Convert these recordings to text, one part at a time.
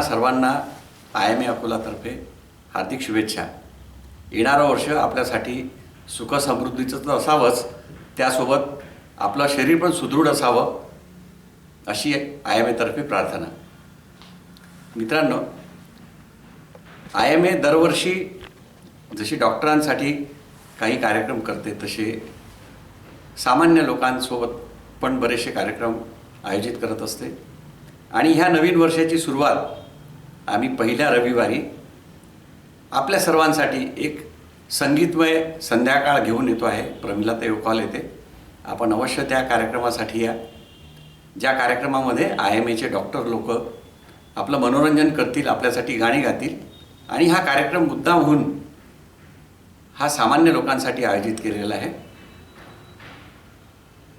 आपणा सर्वांना I M ए अकोलातर्फे हार्दिक शुभेच्छा. येणारं वर्ष आपल्यासाठी सुखसमृद्धीचं तर असावंच त्यासोबत आपलं शरीर पण सुदृढ असावं अशी आय एम एतर्फे प्रार्थना. मित्रांनो आय एम ए दरवर्षी जशी डॉक्टरांसाठी काही कार्यक्रम करते तसे सामान्य लोकांसोबत पण बरेचसे कार्यक्रम आयोजित करत असते. आणि ह्या नवीन वर्षाची सुरुवात आम्ही पहिल्या रविवारी आपल्या सर्वांसाठी एक संगीतमय संध्याकाळ घेऊन येतो आहे. प्रमिला ते कॉल येते. आपण अवश्य त्या कार्यक्रमासाठी या. ज्या कार्यक्रमामध्ये आय एम एचे डॉक्टर लोक आपलं मनोरंजन करतील आपल्यासाठी गाणी गातील आणि हा कार्यक्रम मुद्दाम होऊन हा सामान्य लोकांसाठी आयोजित केलेला आहे.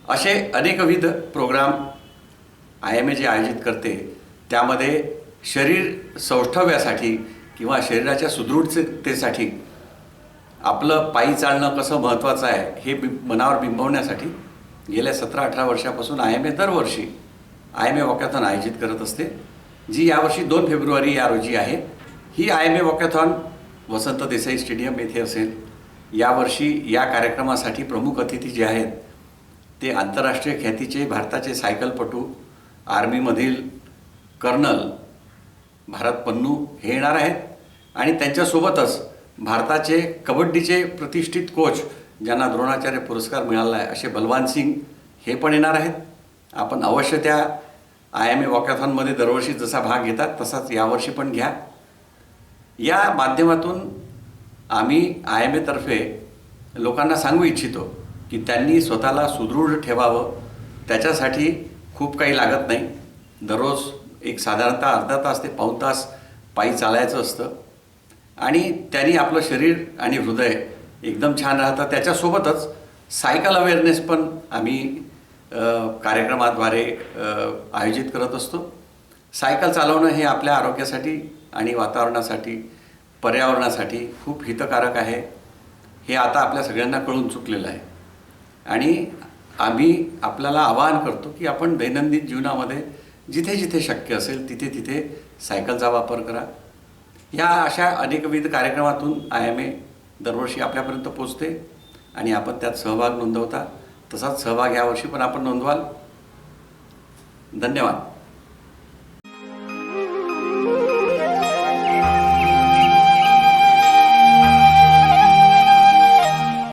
असे अनेकविध प्रोग्राम आय एम ए जे आयोजित करते त्यामध्ये शरीर सौष्ठव्यासाठी किंवा शरीराच्या सुदृढतेसाठी आपलं पायी चालणं कसं महत्त्वाचं आहे हे बि मनावर बिंबवण्यासाठी गेल्या सतरा अठरा वर्षापासून आय एम ए दरवर्षी आय एम ए वॉकॅथॉन आयोजित करत असते जी यावर्षी दोन फेब्रुवारी या रोजी आहे. ही I M A walkathon Vasant Desai stadium येथे असेल. यावर्षी या कार्यक्रमासाठी प्रमुख अतिथी जे आहेत ते आंतरराष्ट्रीय ख्यातीचे भारताचे सायकलपटू आर्मीमधील कर्नल भारत पन्नू हे येणार आहेत. आणि त्यांच्यासोबतच भारताचे कबड्डीचे प्रतिष्ठित कोच ज्यांना द्रोणाचार्य पुरस्कार मिळाला आहे असे बलवान सिंग हे पण येणार आहेत. आपण अवश्य त्या आय एम ए वॉकॅथॉनमध्ये दरवर्षी जसा भाग घेतात तसाच यावर्षी पण घ्या. या माध्यमातून आम्ही आय एम एतर्फे लोकांना सांगू इच्छितो की त्यांनी स्वतःला सुदृढ ठेवावं. त्याच्यासाठी खूप काही लागत नाही. दररोज एक साधारणतः अर्धा तास ते पाऊण तास पायी चालायचं असतं. आणि त्यांनी आपलं शरीर आणि हृदय एकदम छान राहतं. त्याच्यासोबतच सायकल अवेअरनेस पण आम्ही कार्यक्रमाद्वारे आयोजित करत असतो. सायकल चालवणं हे आपल्या आरोग्यासाठी आणि वातावरणासाठी पर्यावरणासाठी खूप हितकारक आहे. हे आता आपल्या सगळ्यांना कळून चुकलेलं आहे. आणि आम्ही आपल्याला आवाहन करतो की आपण दैनंदिन जीवनामध्ये जिथे जिथे शक्य असेल तिथे तिथे सायकलचा वापर करा. या अशा अनेकविध कार्यक्रमातून आय एम ए दरवर्षी आपल्यापर्यंत पोचते आणि आपण त्यात सहभाग नोंदवता. तसाच सहभाग यावर्षी पण आपण नोंदवाल. धन्यवाद.